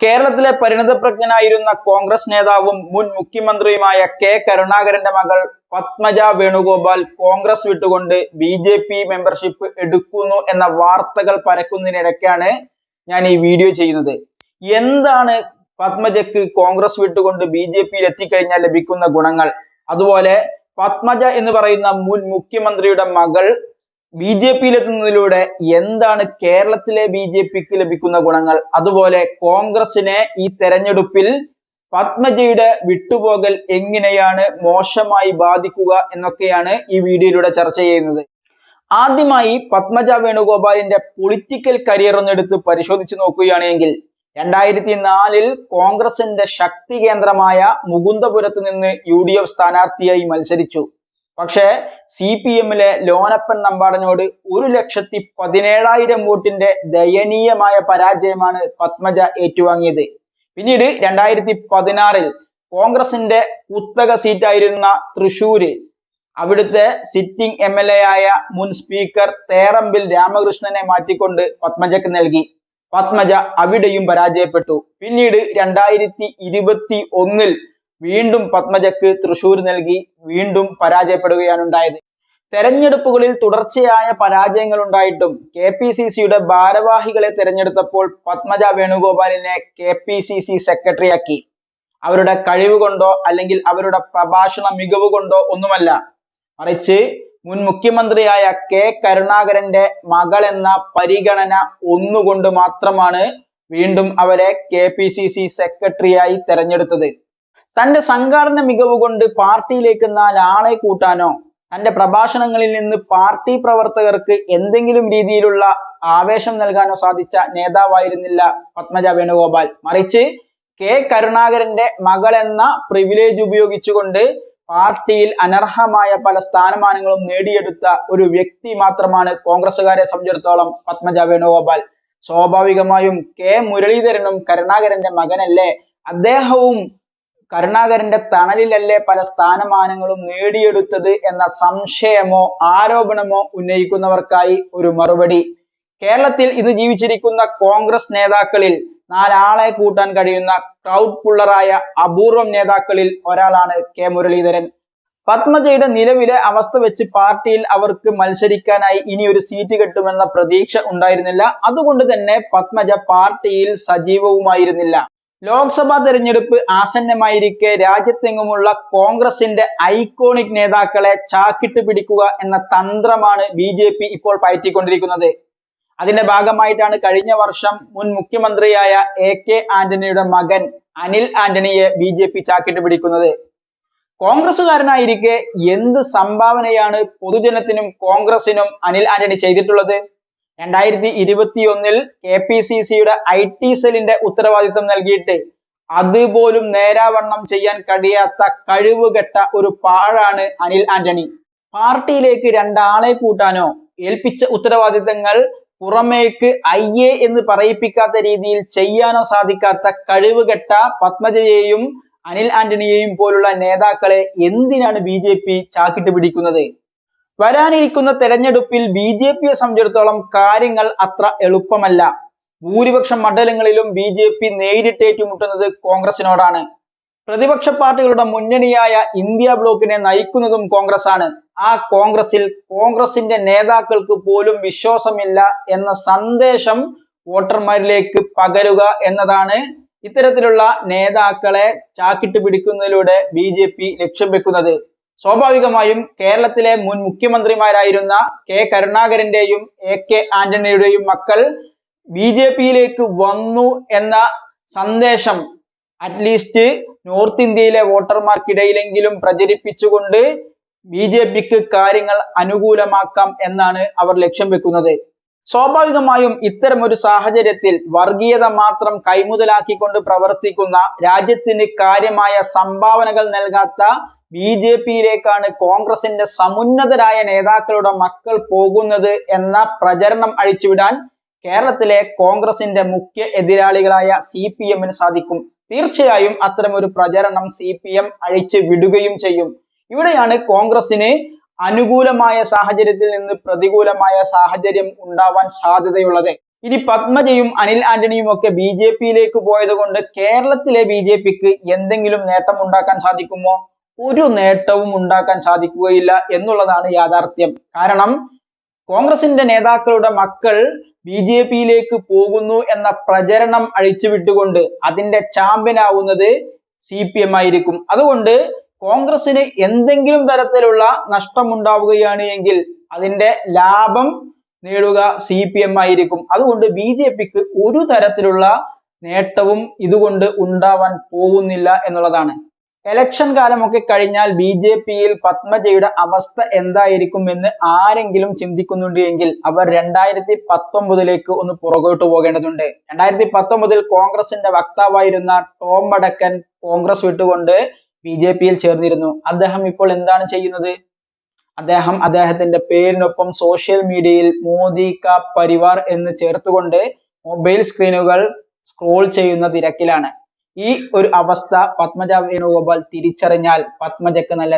കേരളത്തിലെ പരിണതപ്രജ്ഞനായിരുന്ന കോൺഗ്രസ് നേതാവും മുൻ മുഖ്യമന്ത്രിയുമായ കെ കരുണാകരന്റെ മകൾ പത്മജ വേണുഗോപാൽ കോൺഗ്രസ് വിട്ടുകൊണ്ട് ബി ജെ പി മെമ്പർഷിപ്പ് എടുക്കുന്നു എന്ന വാർത്തകൾ പരക്കുന്നതിനിടയ്ക്കാണ് ഞാൻ ഈ വീഡിയോ ചെയ്യുന്നത്. എന്താണ് പത്മജക്ക് കോൺഗ്രസ് വിട്ടുകൊണ്ട് ബി ജെ പിയിൽ എത്തിക്കഴിഞ്ഞാൽ ലഭിക്കുന്ന ഗുണങ്ങൾ? അതുപോലെ പത്മജ എന്ന് പറയുന്ന മുൻ മുഖ്യമന്ത്രിയുടെ മകൾ ബി ജെ പിയിൽ എത്തുന്നതിലൂടെ എന്താണ് കേരളത്തിലെ ബി ജെ പിക്ക് ലഭിക്കുന്ന ഗുണങ്ങൾ? അതുപോലെ കോൺഗ്രസിനെ ഈ തെരഞ്ഞെടുപ്പിൽ പത്മജയുടെ വിട്ടുപോകൽ എങ്ങനെയാണ് മോശമായി ബാധിക്കുക എന്നൊക്കെയാണ് ഈ വീഡിയോയിലൂടെ ചർച്ച ചെയ്യുന്നത്. ആദ്യമായി പത്മജ വേണുഗോപാലിന്റെ പൊളിറ്റിക്കൽ കരിയർ ഒന്നെടുത്ത് പരിശോധിച്ച് നോക്കുകയാണെങ്കിൽ രണ്ടായിരത്തി നാലിൽ കോൺഗ്രസിന്റെ ശക്തി കേന്ദ്രമായ മുകുന്ദപുരത്ത് നിന്ന് യു ഡി എഫ് സ്ഥാനാർത്ഥിയായി മത്സരിച്ചു. പക്ഷേ സി പി എമ്മിലെ ലോനപ്പൻ നമ്പാടനോട് ഒരു ലക്ഷത്തി പതിനേഴായിരം വോട്ടിന്റെ ദയനീയമായ പരാജയമാണ് പത്മജ ഏറ്റുവാങ്ങിയത്. പിന്നീട് രണ്ടായിരത്തി പതിനാറിൽ കോൺഗ്രസിന്റെ കുത്തക സീറ്റായിരുന്ന തൃശൂര് അവിടുത്തെ സിറ്റിംഗ് എം എൽ എ ആയ മുൻ സ്പീക്കർ തേറമ്പിൽ രാമകൃഷ്ണനെ മാറ്റിക്കൊണ്ട് പത്മജക്ക് നൽകി. പത്മജ അവിടെയും പരാജയപ്പെട്ടു. പിന്നീട് രണ്ടായിരത്തി ഇരുപത്തി ഒന്നിൽ വീണ്ടും പത്മജക്ക് തൃശൂർ നൽകി വീണ്ടും പരാജയപ്പെടുകയാണ് ഉണ്ടായത് തെരഞ്ഞെടുപ്പുകളിൽ തുടർച്ചയായ പരാജയങ്ങൾ ഉണ്ടായിട്ടും കെ പി സി സിയുടെ ഭാരവാഹികളെ തെരഞ്ഞെടുത്തപ്പോൾ പത്മജ വേണുഗോപാലിനെ കെ പി സി സി സെക്രട്ടറിയാക്കി. അവരുടെ കഴിവ് കൊണ്ടോ അല്ലെങ്കിൽ അവരുടെ പ്രഭാഷണ മികവ് കൊണ്ടോ ഒന്നുമല്ല. മറിച്ച് മുൻ മുഖ്യമന്ത്രിയായ കെ കരുണാകരന്റെ മകൾ എന്ന പരിഗണന ഒന്നുകൊണ്ട് മാത്രമാണ് വീണ്ടും അവരെ കെ പി സി സി സെക്രട്ടറിയായി തെരഞ്ഞെടുത്തത്. തന്റെ സംഘാടന മികവ് കൊണ്ട് പാർട്ടിയിലേക്ക് നാലാളെ കൂട്ടാനോ തന്റെ പ്രഭാഷണങ്ങളിൽ നിന്ന് പാർട്ടി പ്രവർത്തകർക്ക് എന്തെങ്കിലും രീതിയിലുള്ള ആവേശം നൽകാനോ സാധിച്ച നേതാവായിരുന്നില്ല പത്മജ വേണുഗോപാൽ. മറിച്ച് കെ കരുണാകരന്റെ മകൾ എന്ന പ്രിവിലേജ് ഉപയോഗിച്ചുകൊണ്ട് പാർട്ടിയിൽ അനർഹമായ പല സ്ഥാനമാനങ്ങളും നേടിയെടുത്ത ഒരു വ്യക്തി മാത്രമാണ് കോൺഗ്രസുകാരെ സംബന്ധിച്ചിടത്തോളം പത്മജ വേണുഗോപാൽ. സ്വാഭാവികമായും കെ മുരളീധരനും കരുണാകരന്റെ മകനല്ലേ? അദ്ദേഹവും കരുണാകരന്റെ തണലിലല്ലേ പല സ്ഥാനമാനങ്ങളും നേടിയെടുത്തത് എന്ന സംശയമോ ആരോപണമോ ഉന്നയിക്കുന്നവർക്കായി ഒരു മറുപടി. കേരളത്തിൽ ഇന്ന് ജീവിച്ചിരിക്കുന്ന കോൺഗ്രസ് നേതാക്കളിൽ നാലാളെ കൂട്ടാൻ കഴിയുന്ന ക്രൗഡ് പുള്ളറായ അപൂർവം നേതാക്കളിൽ ഒരാളാണ് കെ മുരളീധരൻ. പത്മജയുടെ നിലവിലെ അവസ്ഥ വെച്ച് പാർട്ടിയിൽ അവർക്ക് മത്സരിക്കാനായി ഇനി ഒരു സീറ്റ് കിട്ടുമെന്ന പ്രതീക്ഷ ഉണ്ടായിരുന്നില്ല. അതുകൊണ്ട് തന്നെ പത്മജ പാർട്ടിയിൽ സജീവവുമായിരുന്നില്ല. ലോക്സഭാ തെരഞ്ഞെടുപ്പ് ആസന്നമായിരിക്കെ രാജ്യത്തെങ്ങുമുള്ള കോൺഗ്രസിന്റെ ഐക്കോണിക് നേതാക്കളെ ചാക്കിട്ട് പിടിക്കുക എന്ന തന്ത്രമാണ് ബി ഇപ്പോൾ പയറ്റിക്കൊണ്ടിരിക്കുന്നത്. അതിന്റെ ഭാഗമായിട്ടാണ് കഴിഞ്ഞ വർഷം മുൻ മുഖ്യമന്ത്രിയായ എ കെ ആന്റണിയുടെ മകൻ അനിൽ ആന്റണിയെ ബി ജെ പി ചാക്കിട്ട് പിടിക്കുന്നത്. കോൺഗ്രസുകാരനായിരിക്കെ എന്ത് സംഭാവനയാണ് പൊതുജനത്തിനും കോൺഗ്രസിനും അനിൽ ആന്റണി ചെയ്തിട്ടുള്ളത്? രണ്ടായിരത്തി ഇരുപത്തി ഒന്നിൽ കെ പി സി സിയുടെ ഐ ടി സെല്ലിന്റെ ഉത്തരവാദിത്വം നൽകിയിട്ട് അതുപോലും നേരാവണ്ണം ചെയ്യാൻ കഴിയാത്ത കഴിവുകെട്ട ഒരു പാഴാണ് അനിൽ ആന്റണി. പാർട്ടിയിലേക്ക് രണ്ടാളെ കൂട്ടാനോ ഏൽപ്പിച്ച ഉത്തരവാദിത്തങ്ങൾ പുറമേക്ക് അയ്യേ എന്ന് പറയിപ്പിക്കാത്ത രീതിയിൽ ചെയ്യാനോ സാധിക്കാത്ത കഴിവുകെട്ട പത്മജയെയും അനിൽ ആന്റണിയെയും പോലുള്ള നേതാക്കളെ എന്തിനാണ് ബി ചാക്കിട്ട് പിടിക്കുന്നത്? വരാനിരിക്കുന്ന തെരഞ്ഞെടുപ്പിൽ ബി ജെ പിയെ സംബന്ധിച്ചിടത്തോളം കാര്യങ്ങൾ അത്ര എളുപ്പമല്ല. ഭൂരിപക്ഷം മണ്ഡലങ്ങളിലും ബി ജെ പി നേരിട്ടേറ്റുമുട്ടുന്നത് കോൺഗ്രസിനോടാണ്. പ്രതിപക്ഷ പാർട്ടികളുടെ മുന്നണിയായ ഇന്ത്യ ബ്ലോക്കിനെ നയിക്കുന്നതും കോൺഗ്രസ് ആണ് ആ കോൺഗ്രസിൽ കോൺഗ്രസിന്റെ നേതാക്കൾക്ക് പോലും വിശ്വാസമില്ല എന്ന സന്ദേശം വോട്ടർമാരിലേക്ക് പകരുക എന്നതാണ് ഇത്തരത്തിലുള്ള നേതാക്കളെ ചാക്കിട്ട് പിടിക്കുന്നതിലൂടെ ബി ജെ പി ലക്ഷ്യം വെക്കുന്നത്. സ്വാഭാവികമായും കേരളത്തിലെ മുൻ മുഖ്യമന്ത്രിമാരായിരുന്ന കെ കരുണാകരന്റെയും എ കെ ആന്റണിയുടെയും മക്കൾ ബി ജെ പിയിലേക്ക് വന്നു എന്ന സന്ദേശം അറ്റ്ലീസ്റ്റ് നോർത്ത് ഇന്ത്യയിലെ വോട്ടർമാർക്കിടയിലെങ്കിലും പ്രചരിപ്പിച്ചുകൊണ്ട് ബി ജെ പിക്ക് കാര്യങ്ങൾ അനുകൂലമാക്കാം എന്നാണ് അവർ ലക്ഷ്യം വെക്കുന്നത്. സ്വാഭാവികമായും ഇത്തരം ഒരു സാഹചര്യത്തിൽ വർഗീയത മാത്രം കൈമുതലാക്കിക്കൊണ്ട് പ്രവർത്തിക്കുന്ന രാജ്യത്തിന് കാര്യമായ സംഭാവനകൾ നൽകാത്ത ബി ജെ പിയിലേക്കാണ് കോൺഗ്രസിന്റെ സമുന്നതരായ നേതാക്കളുടെ മക്കൾ പോകുന്നത് എന്ന പ്രചരണം അഴിച്ചുവിടാൻ കേരളത്തിലെ കോൺഗ്രസിന്റെ മുഖ്യ എതിരാളികളായ സി പി എമ്മിന് സാധിക്കും. തീർച്ചയായും അത്തരമൊരു പ്രചരണം സി പി എം അഴിച്ചു വിടുകയും ചെയ്യും. ഇവിടെയാണ് കോൺഗ്രസിന് അനുകൂലമായ സാഹചര്യത്തിൽ നിന്ന് പ്രതികൂലമായ സാഹചര്യം ഉണ്ടാവാൻ സാധ്യതയുള്ളത്. ഇനി പത്മജയും അനിൽ ആന്റണിയും ഒക്കെ ബി ജെ പിയിലേക്ക് പോയത് കൊണ്ട് കേരളത്തിലെ ബി ജെ പിക്ക് എന്തെങ്കിലും നേട്ടം ഉണ്ടാക്കാൻ സാധിക്കുമോ? ഒരു നേട്ടവും ഉണ്ടാക്കാൻ സാധിക്കുകയില്ല എന്നുള്ളതാണ് യാഥാർത്ഥ്യം. കാരണം കോൺഗ്രസിന്റെ നേതാക്കളുടെ മക്കൾ ബി ജെ പിയിലേക്ക് പോകുന്നു എന്ന പ്രചരണം അഴിച്ചുവിട്ടുകൊണ്ട് അതിന്റെ ചാമ്പ്യനാവുന്നത് സി പി എം ആയിരിക്കും. അതുകൊണ്ട് കോൺഗ്രസിന് എന്തെങ്കിലും തരത്തിലുള്ള നഷ്ടമുണ്ടാവുകയാണ് എങ്കിൽ അതിന്റെ ലാഭം നേടുക സി പി എം ആയിരിക്കും. അതുകൊണ്ട് ബി ജെ പിക്ക് ഒരു തരത്തിലുള്ള നേട്ടവും ഇതുകൊണ്ട് ഉണ്ടാവാൻ പോകുന്നില്ല എന്നുള്ളതാണ്. എലക്ഷൻ കാലമൊക്കെ കഴിഞ്ഞാൽ ബി ജെ പിയിൽ പത്മജയുടെ അവസ്ഥ എന്തായിരിക്കും എന്ന് ആരെങ്കിലും ചിന്തിക്കുന്നുണ്ട് എങ്കിൽ അവർ രണ്ടായിരത്തി പത്തൊമ്പതിലേക്ക് ഒന്ന് പുറകോട്ട് പോകേണ്ടതുണ്ട്. രണ്ടായിരത്തി പത്തൊമ്പതിൽ കോൺഗ്രസിന്റെ വക്താവായിരുന്ന ടോം വടക്കൻ കോൺഗ്രസ് വിട്ടുകൊണ്ട് ബി ജെ പിയിൽ ചേർന്നിരുന്നു. അദ്ദേഹം ഇപ്പോൾ എന്താണ് ചെയ്യുന്നത്? അദ്ദേഹം അദ്ദേഹത്തിന്റെ പേരിനൊപ്പം സോഷ്യൽ മീഡിയയിൽ മോദി കാ പരിവാർ എന്ന് ചേർത്തുകൊണ്ട് മൊബൈൽ സ്ക്രീനുകൾ സ്ക്രോൾ ചെയ്യുന്ന തിരക്കിലാണ്. ഈ ഒരു അവസ്ഥ പത്മജ വേണുഗോപാൽ തിരിച്ചറിഞ്ഞാൽ പത്മജക്ക് നല്ല